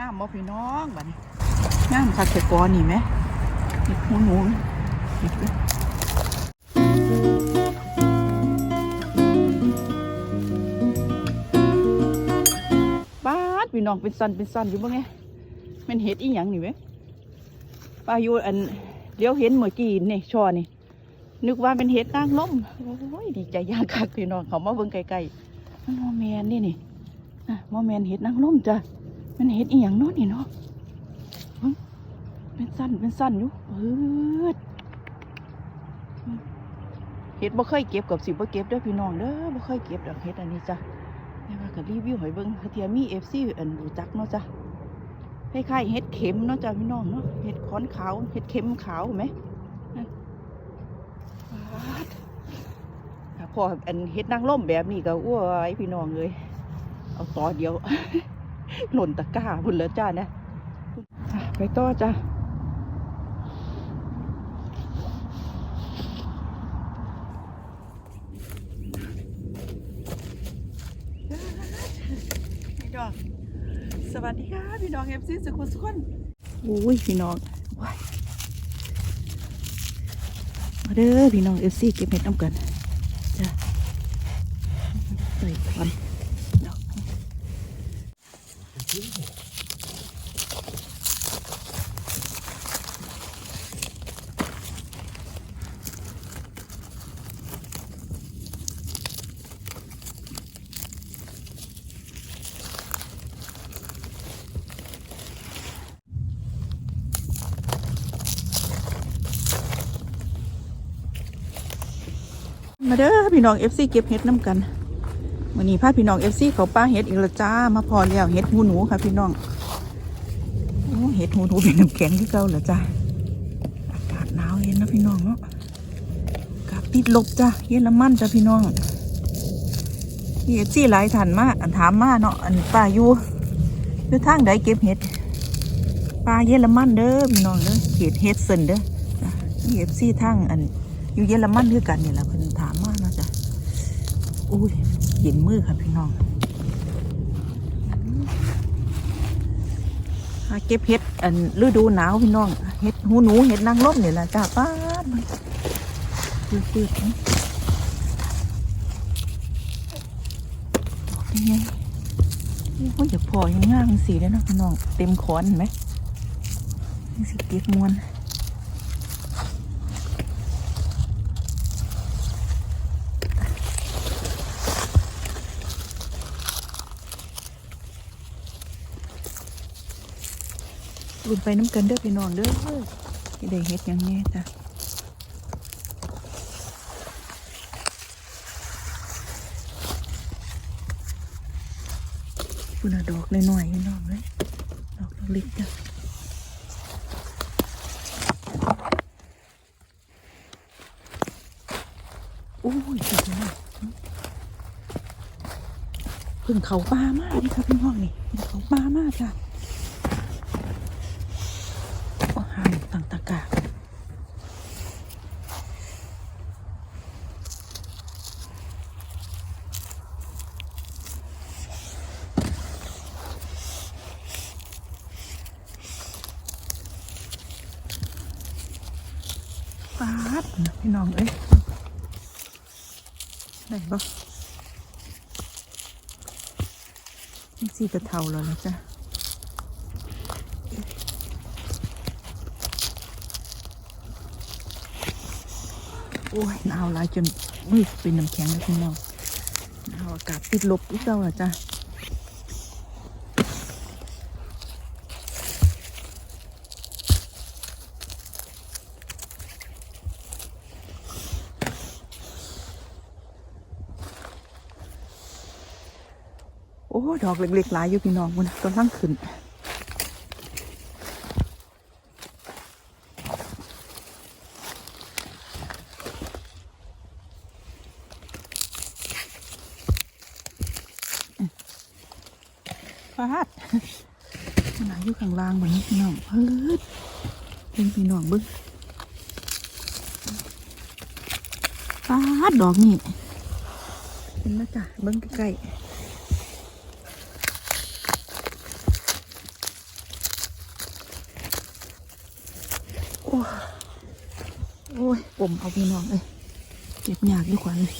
งามบ่พี่น้องบัดนี้งามคักแต่กอนี่ไหมเห็ดหูหนูเห็ดบ้าดพี่น้องเป็นสันเป็นสันอยู่บ่ไงมันเห็ดอีหยังนี่ไหมปลาอยู่อันเดี๋ยวเห็นเมื่อกี้นี่ช่อนี่นึกว่าเป็นเห็ดนางลมโอ้ยดีใจย่างคักพี่น้องเขามาเบิ่งไกลๆมันโมแมนนี่นี่อะโมแมนเห็ดนางล้มจ้ะ มันเห็ดอีหยังเนาะนี่เนาะเป็นสั้นเป็นสั้นอยู่เออเห็ดบ่เคยเก็บกับสิบ่เก็บเด้อพี่น้องเด้อบ่เคยเก็บดอกเห็ดอันนี้จ้ะแต่ว่าก็รีวิวให้เบิ่งเทียมี FC อันรู้จักเนาะจ้ะคล้ายๆเห็ดเข็มเนาะจ้ะพี่น้องเนาะเห็ดขอนขาวเห็ดเข็มขาวเห็นไหมพออันเฮ็ดนางล่มแบบนี้ก็อ้วยพี่น้องเลยเอาต่อเดียว หล่นตะกร้าพุ่นแล้วจ้านะอะไปต่อจ้าพี่น้องสวัสดีค่ะพี่น้องเอฟซีสุขุมสุขนโอ้ยพี่น้องว้ายมาเด้อพี่น้องเอฟซีเก็บเห็ดน้ำกันจ้ะใส่ควันดอกมาเด้อ พี่น้องเอฟซีเก็บเห็ดน้ำกันวันนี้พาพี่น้องเอฟซีเขาป้าเห็ดอีกละจ้ามาพอแล้วเห็ดหูหนูค่ะพี่น้องเห็ดหูหนูเป็นน้ำแข็งที่เก่าเหรอจ้าอากาศหนาวเย็นนะพี่น้องเนาะกาศติดลบจ้าเย็นละมั่นจ้าพี่น้องเอฟซีหลายท่านมาอันถามมาเนาะอันป้าอยู่อยู่ทางใดเก็บเห็ดปลาเยอรมันเด้อพี่น้องเด้อเขตเฮ็ดเซนเด้อเอฟซีทางอันอยู่เยอรมันคือกันนี่แหละเพิ่นถามมา อุ้ยเย็นมือค่ะพี่น้องหาเก็บเห็ดอันฤดูหนาวพี่น้องเห็ดหูหนูเห็ดนางรมเนี่ยแหละจ้าป้ามันปืดๆนี่นี่ไงโอ้ยอย่าพอยังง่างสีเลยนะพี่น้อง เต็มขอนเห็นไหมนี่สิเก็บมวน รุ่นไปน้ำกันเด้อพี่น้องเด้อที่ได้เฮ็ดยังแน่จ้ะปุ่นดอกน้อยๆพี่น้องเลยดอกเล็กจ้ะโอ้ยสุดยอดเพิ่งเขาปลามากนี่ครับพี่น้องนี่เขาปลามากจ้ะ โอ้ห่างต่างตะกากปาดนะพี่น้องเอ้ย ได้ปะนี่สีกระเทาแล้วนะจ๊ะโอ้ยหนาวหลายจนมืดเป็นน้ำแข็งแล้วพี่น้องหนาวอากาศติดลบอีกแล้วอะจ้ะโออกเล็กๆหลายอยู่พี่น้องมันกำลังขึ้นฟาดหนาอยู่ข้างล่างวันนี้พี่น้องเฮ้ยเป็นพี่น้องบิ้งฟาดดอกนี่เห็นไหมจ้ะเบิ้งใกล้ โอ้ยโอ้ยปมเอาพี่น้องเอ้ยเก็บยากดีกว่าเลย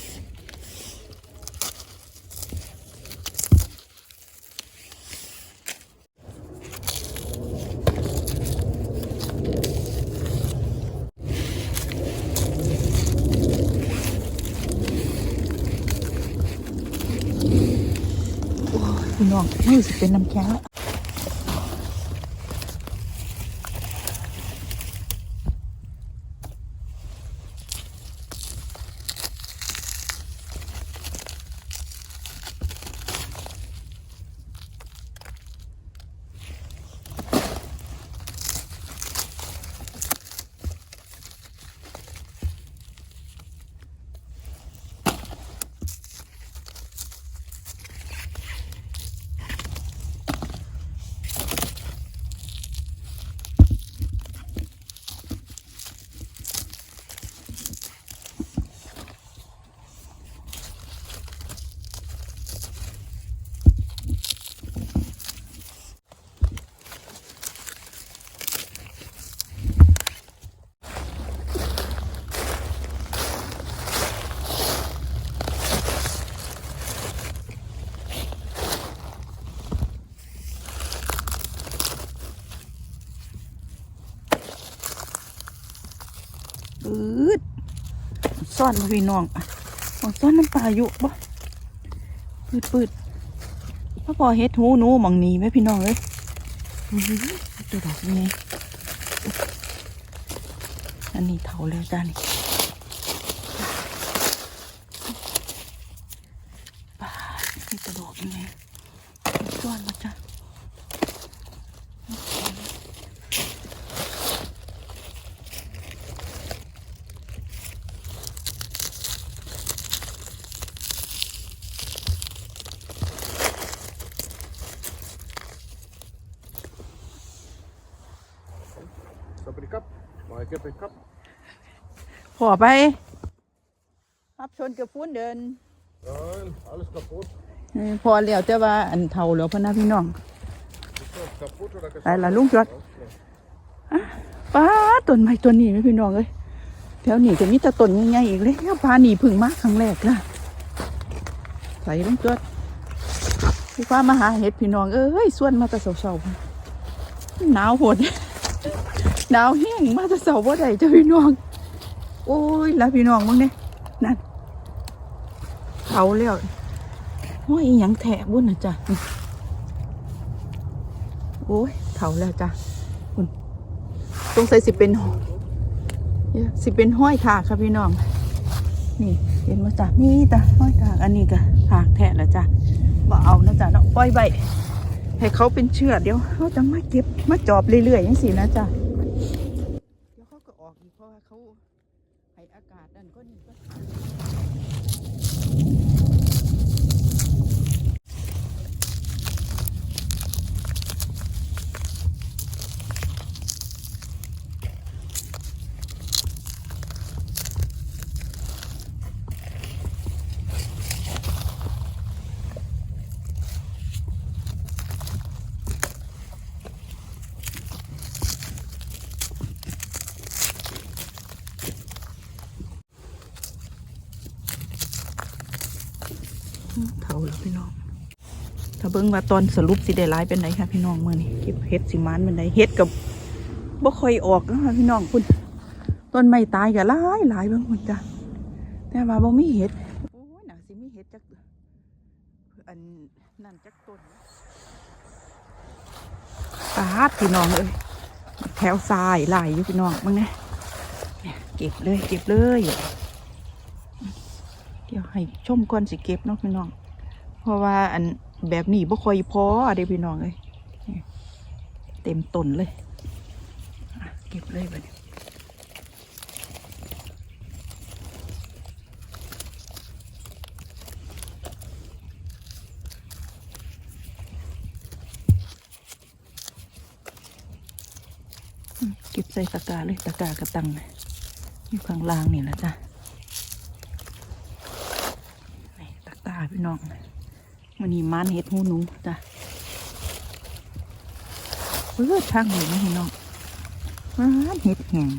โอ้ยพี่น้องมือสิเป็นน้ำแข็งละ ปืดซ่อนพี่น้องอะเองซ่อนน้ำปลาอยู่บ่ปืดปืดพ่อพอเฮ็ดหูหนูมองนีไหมพี่น้องเอ้ยอือตัวดอกนี่อันนี้เถาแล้วจ้านี่ปาดนี่ตัวดอกยังไงซ่อนมาจ้า Stop in de kap. Maar ik heb een kap. พอไปรับชนกับฟุ้นเดิน Ja, alles kapot. เออพอแล้วแต่ว่าอันเท่าแล้วพะนะพี่น้อง Is dat kapot of dat ik Hij laat loen, Jort. ป้าต้นไม้ต้นนี้ไหมพี่น้องเอ้ยแถวนี้จะมีแต่ต้นใหญ่ๆอีกเลยเนี่ยปลาหนีพึ่งมากครั้งแรกละใส่ลงจดพี่ป้ามาหาเห็ดพี่น้องเอ้ยส่วนมาแต่เสาๆหนาวโหด หนาวแห้งมาแต่เสาบ่ได้เจ้าพี่น้อง โอ้ยแล้วพี่น้องมึงเนี่ยนั่นเขาแล้วโอ้ยอิหยังแถะบุญนนะจ๊ะโอ้ยเขาแล้วจ้ะตรงใส่สิเป็นหเนี่ยสิเป็นห้อยถากค่ะพี่น้อง นี่เห็นมาจ้ะมีแต่ห้อยถากอันนี้ก็ถากแทะแล้วจ้ะบ่เอานะจ้ะเนาะปล่อยใบให้เขาเป็นเชือกเดี๋ยวเขาจะมาเก็บมาจอบเรื่อยๆอย่างสินะจ้ะ 嗯。 เบิ่งว่าตอนสรุปสิได้ร้ายเป็นไรค่ะพี่น้องเมื่อนี้เก็บเห็ดสิมันเป็นไรเห็ดกับบ่ค่อยออกนะคะพี่น้องคุณต้นไม้ตายก็หลายหลายเบางคนจ้ะแต่ว่าบ่มีเห็ดโอ้ยน่าสิมีเห็ดจักอันนั่นจักต้นปาดพี่น้องเอ้ยแถวทรายหลายอยู่พี่น้องมึงเนี่ยเนี่เก็บเลยเก็บเลยเดี๋ยวให้ชมก่อนสิเก็บเนาะพี่น้อง เพราะว่าอัน แบบนี้บ่ค่อยพอเด้พี่น้องเอ้ยเต็มต้นเลยเก็บเลยบัดนี้เก็บใส่ตะกร้าเลยตะกร้ากระตังอยู่ข้างล่างนี่แหละจ้ะตักตาพี่น้อง วันนี้มานเห็ดหูหนูจ้ะเพื่อช่างเลยนะพี่น้องเอว้าเห็ดแห้ง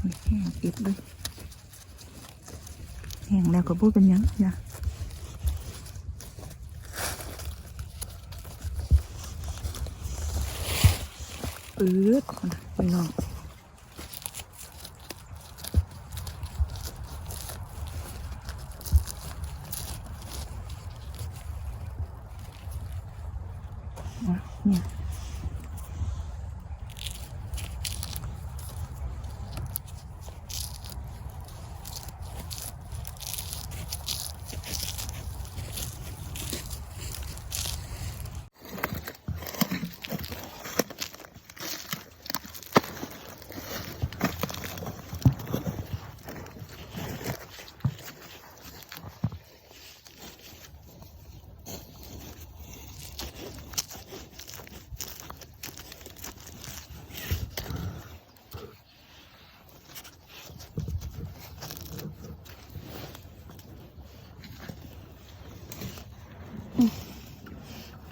เห็ดแห้งติดเลยแห้งแล้วก็พูดเป็นยังจ้ะปื๊ดไปน้อง อะ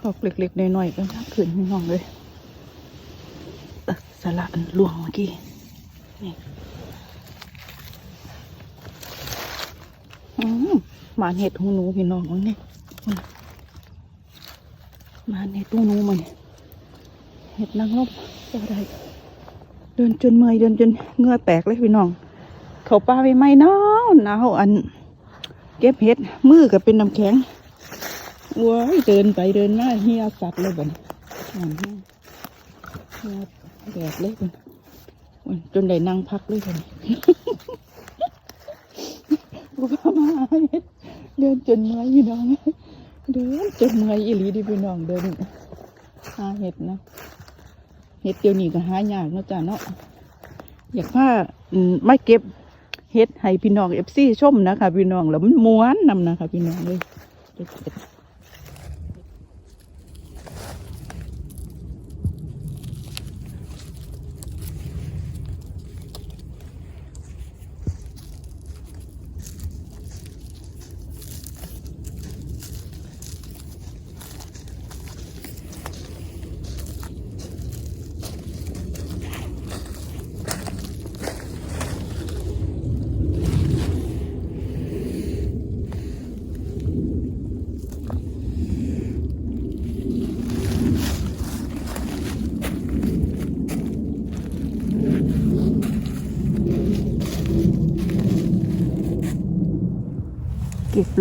ดอกเล็กๆน้อยๆก็ทักขึ้นไม่น้องเลยเอ่อสละอันลวงเมื่อกี้นี่มหมาเห็ดหูหนูพี่น้องนี่หมาเห็ดหูหนูมันเห็ดนางรบก็ได้เดินจนเมื่อยเดินจนเงื่อแตกเลยพี่น้อง เขาป้าไปไหมหนาวหนาวอัน เก็บเห็ดมือก็เป็นน้ำแข็ง ว้ายเดินไปเดินมาเฮียสัตว์เลยบัดนอ่อนแห้งเฮียแดดเลยบัดโอ้ยจนได้นั่งพักเลยบัดนบุกมาเดินจนเมื่อยพี่น้องเดินจนเมื่อยอีหลีดิพี่น้องเดินหาเห็ดนะเห็ดเดี๋ยวนี้ก็หายากเนาะจ้ะเนาะอยากพาไม่เก็บเห็ดให้พี่น้องเอฟซีชมนะคะพี่น้องแล้วมันม้วนนำนะคะพี่น้องเลย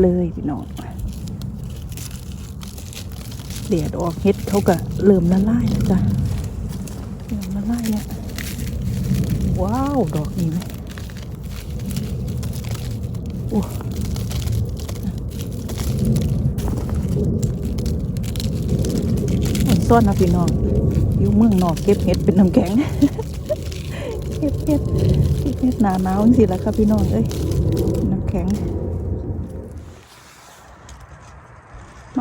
เลยพี่น้องเดียดออกเฮ็ดเขาก็เริ่มละลายแล้วจ้ะเริ่มละลายแล้วว้าว ดอกนี้ไหมโอ้มันซ่อนนะพี่น้องอยู่เมืองนอกเก็บเห็ดเป็นน้ำแข็งเก็บเห็ดเก็บเห็ดหนาหนาวสิละครับพี่น้องเอ้ยน้ำแข็ง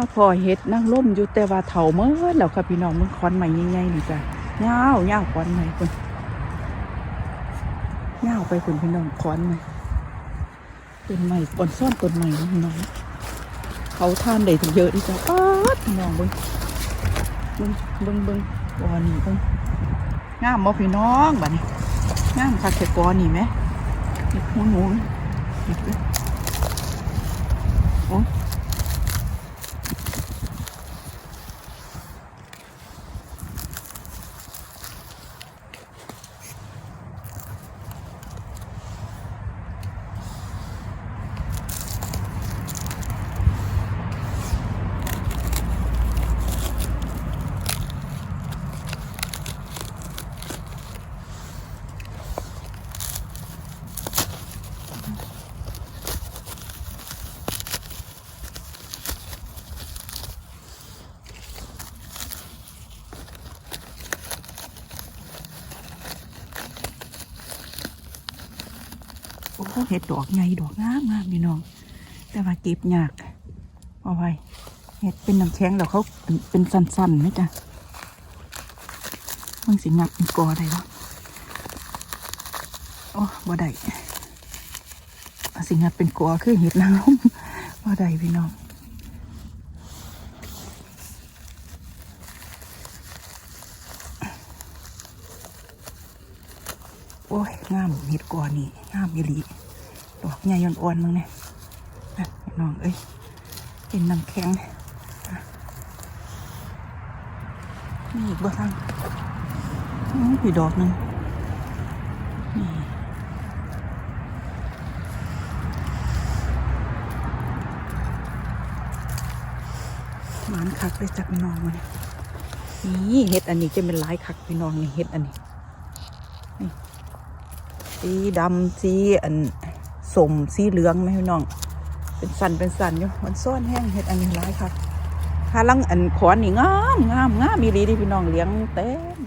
มาพอเห็ดนั่งร่มอยู่แต่ว่าเถาเมื่อแล้วค่ะพี่น้องมึงคอนใหม่ใหญ่ๆนี่จ้ะยาวยาคอนใหม่คุณยาไปคุณพี่น้องคอนใหม่ต้นใหม่ปอนซ่อนต้นใหม่พี่น้องเขาทานได้ถึงเยอะดีจ้ะป๊าดพี่น้องเบิ้งเบิ้งเบิ้งเบิ้งกอนี่เบิ้งงามบ่พี่น้องบัดนี้งามคักแค่กอนี่ไหมนี่หูหนู เห็ดดอกไงดอกงามงามพี่น้อง แต่ว่าเก็บยากเอาไว้เห็ดเป็นน้ำแข็งแล้วเขาเป็นเป็นสั้นๆไหมจ๊ะมันสิงัดเป็นกอได้ปะโอ้บ่ได้สิงัดเป็นกอคือเห็ดนางรมบ่ได้พี่น้องโอ้ยงามเห็ดกอนี่งามอีหลีด อกใหญ่อ่อนๆมึงเนี่ยน้องเอ้ยเป็นน้ำแข็งอะนี่อีกบ่ทังอื้ออีกดอกหนึ่งนี่หวานคักเลยจักพี่น้องมันนี่เห็ดอันนี้จะเป็นลายคักพี่น้องนี่เห็ดอันนี้สีดำสีอัน สมสีเหลืองไหมพี่น้อง เป็นสันเป็นสันอยู่มันซ่อนแห้งเห็ดอันนี้ร้ายครับถ้าลังอันขอนนี่งามงามงามมีดีดีพี่น้องเลี้ยงเต็ม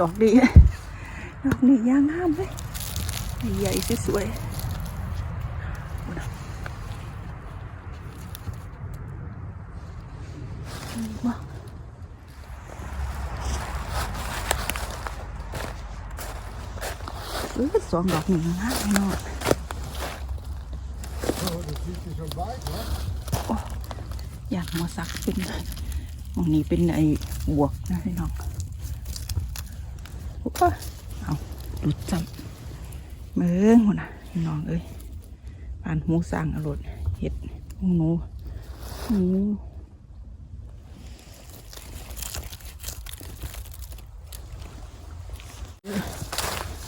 ดอกดีดอกนี้ย่างงามเลยใหญ่สวยๆดูนะนี่บ่เออสองดอกนี่งามพี่น้อง Oh, das sieht sich schon weit, ne? อยากมาสักเป็นตรงนี้เป็นไอ้บวกนะพี่น้อง เอาหลุดจำเมืองหัวนะน้องเอ้ยผ่านหูสร้างอรุณเห็ดหูหนูหู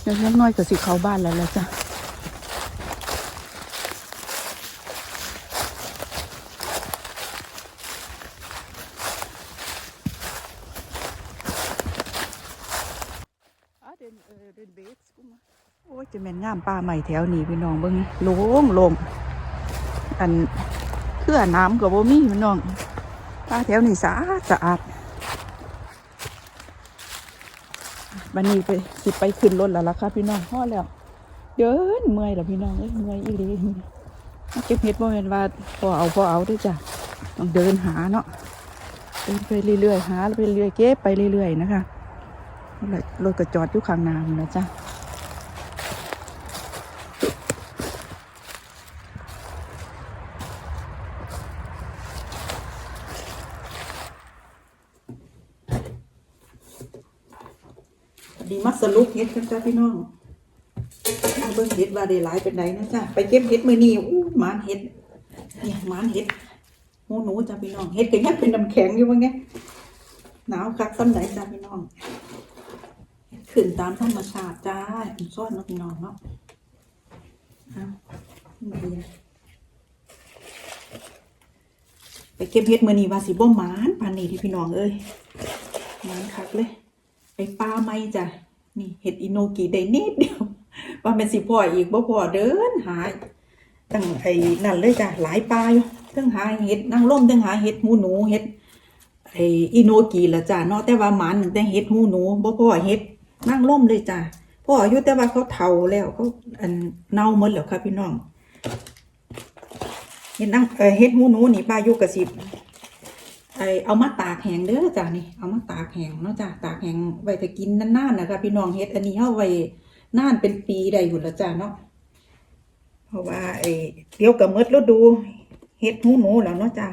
เดี๋ยวเล็กน้อยก็สิเขาบ้านแล้วละจ้ะ โอ้ยจะแม่นงามป่าใหม่แถวนี้พี่น้องเบิ่งโล่งล่งอันเครื่อน้ำกับบ่มีพี่น้องป่าแถวนี้สะอาดสะอาดบันนี้ไปสิไปขึ้นรถแล้วล่ะค่ะพี่น้องพอแล้วเดินเมื่อยแล้วพี่น้องเอ้ยเมื่อยอีหลีเก็บเห็ดบ่แม่นว่าพอเอาพอเอาด้วยจ้ะต้องเดินหาเนาะเดินไปเรื่อยๆหาไปเรื่อยๆเก็บไปเรื่อยๆนะคะรถก็จอดอยู่ข้างน้านั่นนะจ้ะ สรุปเฮ็ดกันจ้าพี่น้องเอาเบิ่งเฮ็ดว่าได้หลายเป็นไดนะจ้าไปเก็บเฮ็ดมื้อนี้อู้หมานเฮ็ดเนี่ยหมานเฮ็ดหูหนูจ้าพี่น้องเฮ็ดก็ยังเป็นน้ำแข็งอยู่ว่าไงหนาวคักซ้ำไหนจ้าพี่น้องขึ้นตามธรรมชาติจ้าอันซ่อนนะพี่น้องเนาะเอาไปเก็บเฮ็ดมื้อนี้ว่าสิบ่หมานปานนี้ที่พี่น้องเอ้ยหมานคักเลยไปป้าไม่จ้ะ นี่เห็ดอินโนกิได้นิดเดียวว่าเป็นสิพ่ออีกบ่พ่อเดินหาตั้งไอ้นั่นเลยจ้ะหลายปลาอยู่ตั้งหาเห็ดนั่งร่มตั้งหาเห็ดหูหนูเห็ดไอ้อินโนกิละจ้ะเนาะแต่ว่าหมันตั้งแต่เห็ดหูหนูบ่พ่อเห็ดนั่งร่มเลยจ้ะพ่ออายุแต่ว่าเขาเฒ่าแล้วเขาอันเน่าหมดแล้วค่ะพี่น้องเห็ดนั่งเอเห็ดหูหนูนี่ป้าอยู่กระสิบ ไอเอามาตากแห้งเด้อจ้ะนี่ เอามาตากแห้งเนาะจ้ะตากแห้งไว้ถ้ากินนานๆนะคะพี่น้องเฮ็ดอันนี้เฮาไว้นานเป็นปีได้อยู่แล้วจ้ะเนาะเพราะว่าไอเดี๋ยวก็หมดฤดูเฮ็ดหูหนูแล้วเนาะจ้ะ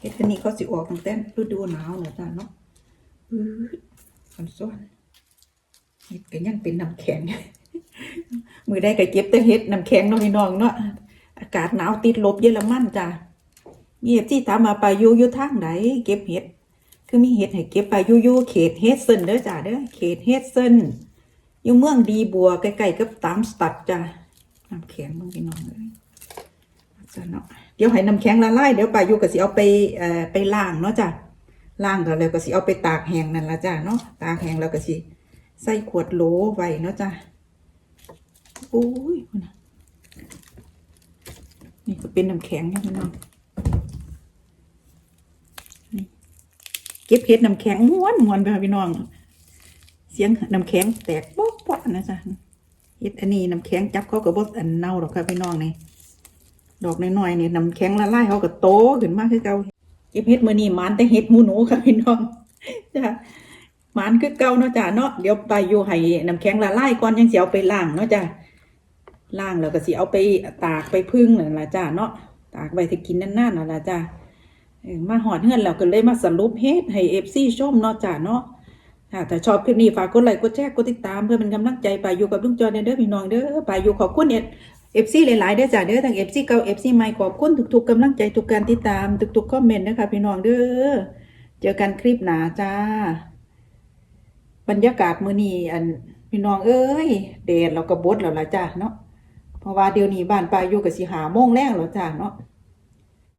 เฮ็ดอันนี้เขาสิออกตั้งแต่ฤดูหนาวแล้วจ้ะเนาะอื้อมันซ้อนเฮ็ดก็ยังเป็นน้ำแข็งมือได้ก็เก็บแต่เฮ็ดน้ำแข็งเนาะพี่น้องเนาะอากาศหนาวติดลบเยอรมันจ้ะ เงียบที่ถามมาไปอยู่ยู่ทางไหนเก็บเห็ด คือมีเห็ดให้เก็บไปอยู่ยู่เขตเฮดเซนเด้อจ้าเด้อเขตเฮดเซนอยู่เมืองดีบัวใกล้ๆกับตามสตัดจ้าน้ำแข็งมึงพี่น้องเลยจ้าเนาะเดี๋ยวให้น้ำแข็งละลายเดี๋ยวไปอยู่ก็สิเอาไปเอ่อไปล้างเนาะจ้าล้างก็แล้วก็สิเอาไปตากแห้งนั่นละจ้าเนาะตากแห้งแล้วก็สิใส่ขวดโหลไว้เนาะจ้าโอ้ยนี่ก็เป็นน้ำแข็งนะพี่น้อง เก็บเห็ดน้ำแข็งม้วนม้วนไปค่ะพี่น้อง เสียงน้ำแข็งแตกป๊อกป๊อกนะจ๊ะเห็ดอันนี้น้ำแข็งจับเขากับบดอันเน่าหรอกค่ะพี่น้องนี่ดอกน้อยๆนี่น้ำแข็งละลายเขาก็โตขึ้นมากคือเก่าเก็บเห็ดมื้อนี้มานแต่เห็ดหมูหนูค่ะพี่น้องจ้ะมานคือเก่าเนาะจ้ะเนาะเดี๋ยวไปอยู่ให้น้ำแข็งละลายก่อนยังสิเอาไปล้างเนาะจ้ะล้างแล้วก็สิเอาไปตากไปพึ่งนั่นละจ้ะเนาะตากไว้สิกินนานๆนั่นล่ะจ้ะ มาหอดเฮือนแล้วก็เลยมาสรุปเฮ็ดให้ FC ชมเนาะจ้ะเนาะค่ะถ้าชอบคลิปนี้ฝากกดไลค์กดแชร์กดติดตามเพื่อเป็นกำลังใจไปอยู่กับลุงจอยเด้อพี่น้องเด้อไปอยู่ขอบคุณเอ็ดเอฟซีหลายๆเด้อจ้ะเด้อทั้งเอฟซีเก่าเอฟซีใหม่ขอบคุณทุกๆกำลังใจทุกการติดตามทุกๆคอมเมนต์นะคะพี่น้องเด้อเจอกันคลิปหนาจ้า บรรยากาศมื้อนี้อันพี่น้องเอ้ยแดดเราก็บดแล้วล่ะจ้าเนาะเพราะว่าเดี๋ยวนี้บ้านปลาอยู่กับสิหาโมงแรงแล้วจ้าเนาะ